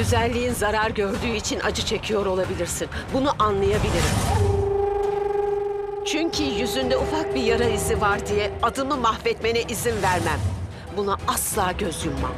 Güzelliğin zarar gördüğü için acı çekiyor olabilirsin. Bunu anlayabilirim. Çünkü yüzünde ufak bir yara izi var diye adımı mahvetmene izin vermem. Buna asla göz yummam.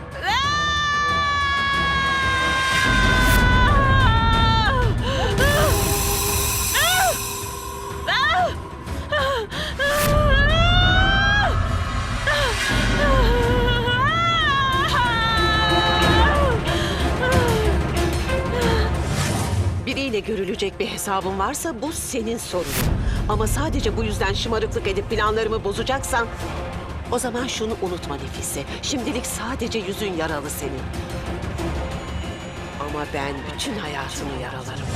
Görülecek bir hesabın varsa bu senin sorunun. Ama sadece bu yüzden şımarıklık edip planlarımı bozacaksan... O zaman şunu unutma Nefise. Şimdilik sadece yüzün yaralı senin. Ama ben bütün hayatını yaralarım.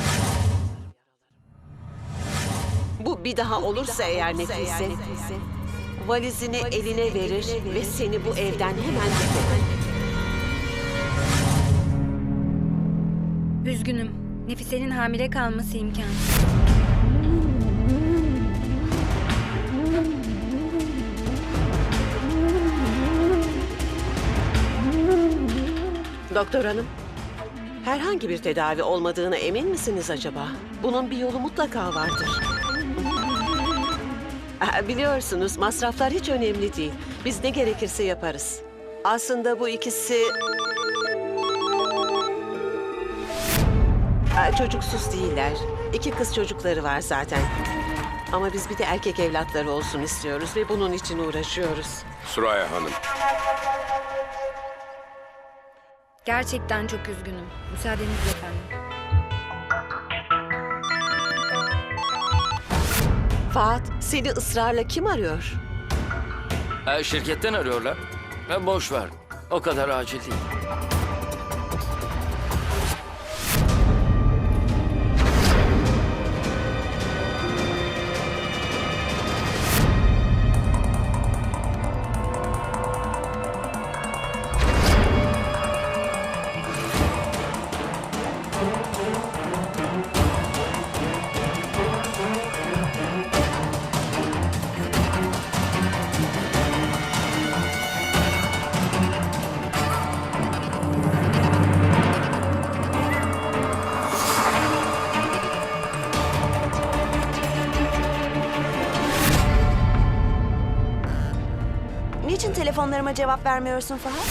Bu bir daha olursa eğer Nefise, valizini eline verir ve seni bu evden hemen defederim. Üzgünüm. Nefise'nin hamile kalması imkansız. Doktor hanım, herhangi bir tedavi olmadığına emin misiniz acaba? Bunun bir yolu mutlaka vardır. Biliyorsunuz masraflar hiç önemli değil. Biz ne gerekirse yaparız. Aslında bu ikisi... Çocuksuz değiller. İki kız çocukları var zaten. Ama biz bir de erkek evlatları olsun istiyoruz ve bunun için uğraşıyoruz. Suraya Hanım. Gerçekten çok üzgünüm. Müsaadenizle efendim. Fahat, seni ısrarla kim arıyor? Ha, şirketten arıyorlar. Ha, boş ver. O kadar acil değil. Niçin telefonlarıma cevap vermiyorsun Fahat?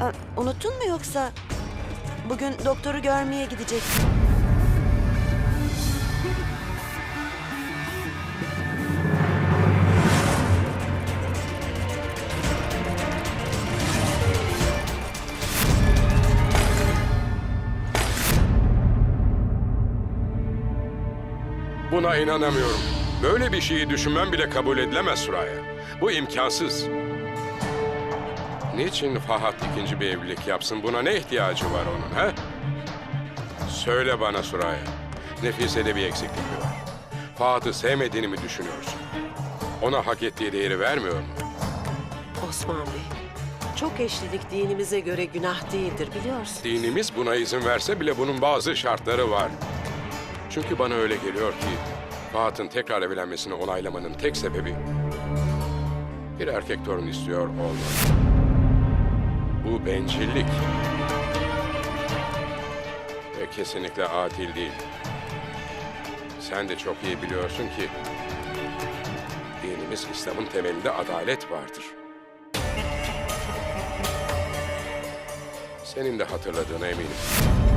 Aa, unuttun mu yoksa? Bugün doktoru görmeye gidecek. Buna inanamıyorum. Böyle bir şeyi düşünmem bile kabul edilemez Suraya. Bu imkansız. Niçin Fahat ikinci bir evlilik yapsın? Buna ne ihtiyacı var onun ha? Söyle bana Suraya. Nefise'de bir eksiklik mi var? Fahat'ı sevmediğini mi düşünüyorsun? Ona hak ettiği değeri vermiyor mu? Osman Bey, çok eşlilik dinimize göre günah değildir biliyorsun. Dinimiz buna izin verse bile bunun bazı şartları var. Çünkü bana öyle geliyor ki Fahat'ın tekrar evlenmesini onaylamanın tek sebebi bir erkek torun istiyor olmak. Bu bencillik. Ve kesinlikle adil değil. Sen de çok iyi biliyorsun ki dinimiz İslam'ın temelinde adalet vardır. Senin de hatırladığına eminim.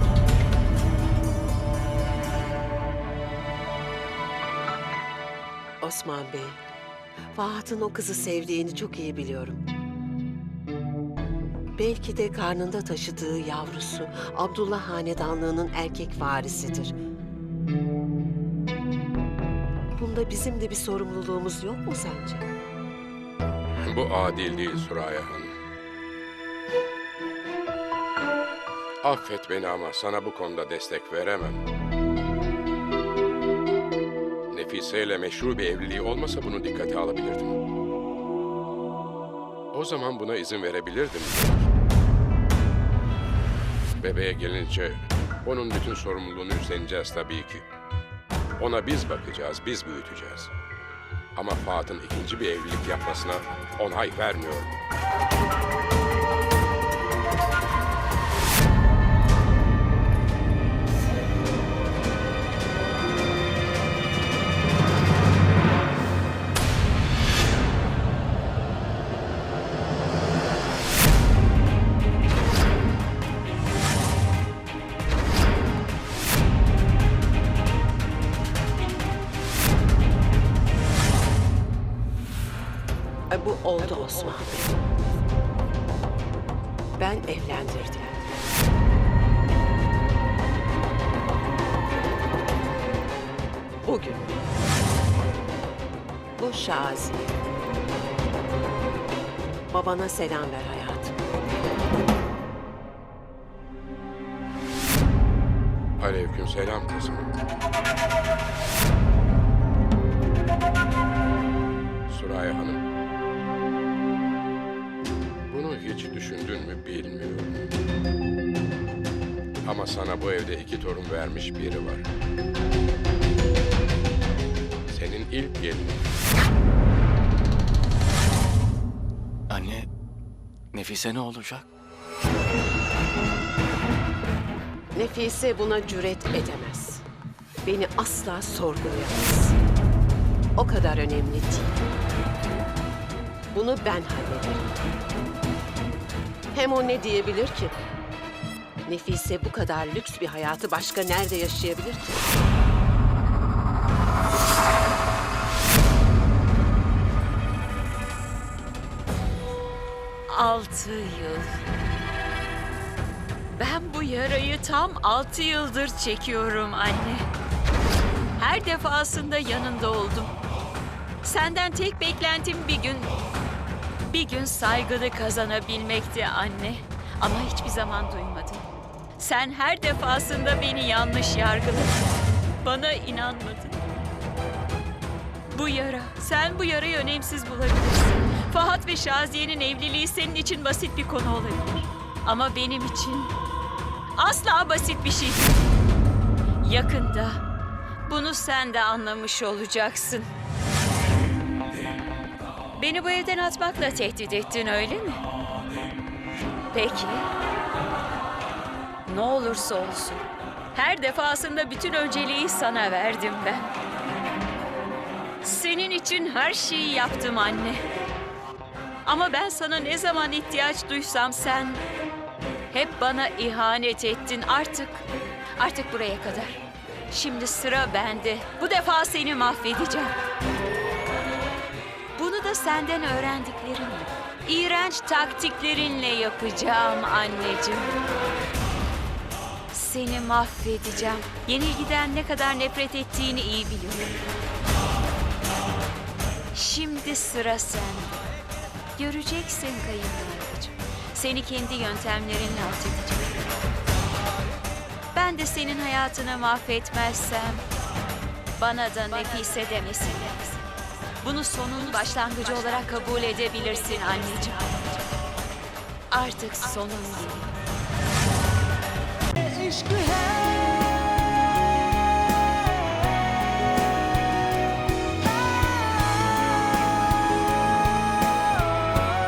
Osman Bey, Fahat'ın o kızı sevdiğini çok iyi biliyorum. Belki de karnında taşıdığı yavrusu Abdullah Hanedanlığı'nın erkek varisidir. Bunda bizim de bir sorumluluğumuz yok mu sence? Bu adil değil Suraya Hanım. Affet beni ama sana bu konuda destek veremem. Nefise ile meşru bir evliliği olmasa bunu dikkate alabilirdim. O zaman buna izin verebilirdim. Bebeğe gelince onun bütün sorumluluğunu üstleneceğiz tabii ki. Ona biz bakacağız, biz büyüteceğiz. Ama Fahat'ın ikinci bir evlilik yapmasına onay vermiyorum. E, Bu oldu Osman. Ben evlendirdim. Bugün. Bu Şazi. Babana selam ver hayatım. Aleyküm selam kızım. Suraya Hanım. Ama sana bu evde iki torun vermiş biri var. Senin ilk gelinin. Anne, Nefise ne olacak? Nefise buna cüret edemez. Beni asla sorgulayamaz. O kadar önemli değil. Bunu ben hallederim. Hem o ne diyebilir ki? Nefise bu kadar lüks bir hayatı başka nerede yaşayabilir ki? Altı yıl. Ben bu yarayı tam altı yıldır çekiyorum anne. Her defasında yanında oldum. Senden tek beklentim bir gün... Bir gün saygını kazanabilmekti anne. Ama hiçbir zaman duymadın. Sen her defasında beni yanlış yargıladın. Bana inanmadın. Bu yara, sen bu yarayı önemsiz bulabilirsin. Fahat ve Şaziye'nin evliliği senin için basit bir konu olabilir. Ama benim için asla basit bir şey değil. Yakında bunu sen de anlamış olacaksın. Beni bu evden atmakla tehdit ettin öyle mi? Peki. Ne olursa olsun. Her defasında bütün önceliği sana verdim ben. Senin için her şeyi yaptım anne. Ama ben sana ne zaman ihtiyaç duysam sen hep bana ihanet ettin artık. Artık buraya kadar. Şimdi sıra bende. Bu defa seni mahvedeceğim. Bunu da senden öğrendiklerimle, iğrenç taktiklerinle yapacağım anneciğim. Seni mahvedeceğim. Yenilgiden ne kadar nefret ettiğini iyi biliyorum. Şimdi sıra sende. Göreceksin kayınvalideciğim. Seni kendi yöntemlerinle alt edeceğim. Ben de senin hayatını mahvetmezsem bana da Nefise demesinler. Bunu sonun başlangıcı olarak kabul edebilirsin anneciğim. Artık sonun değil. aşkı her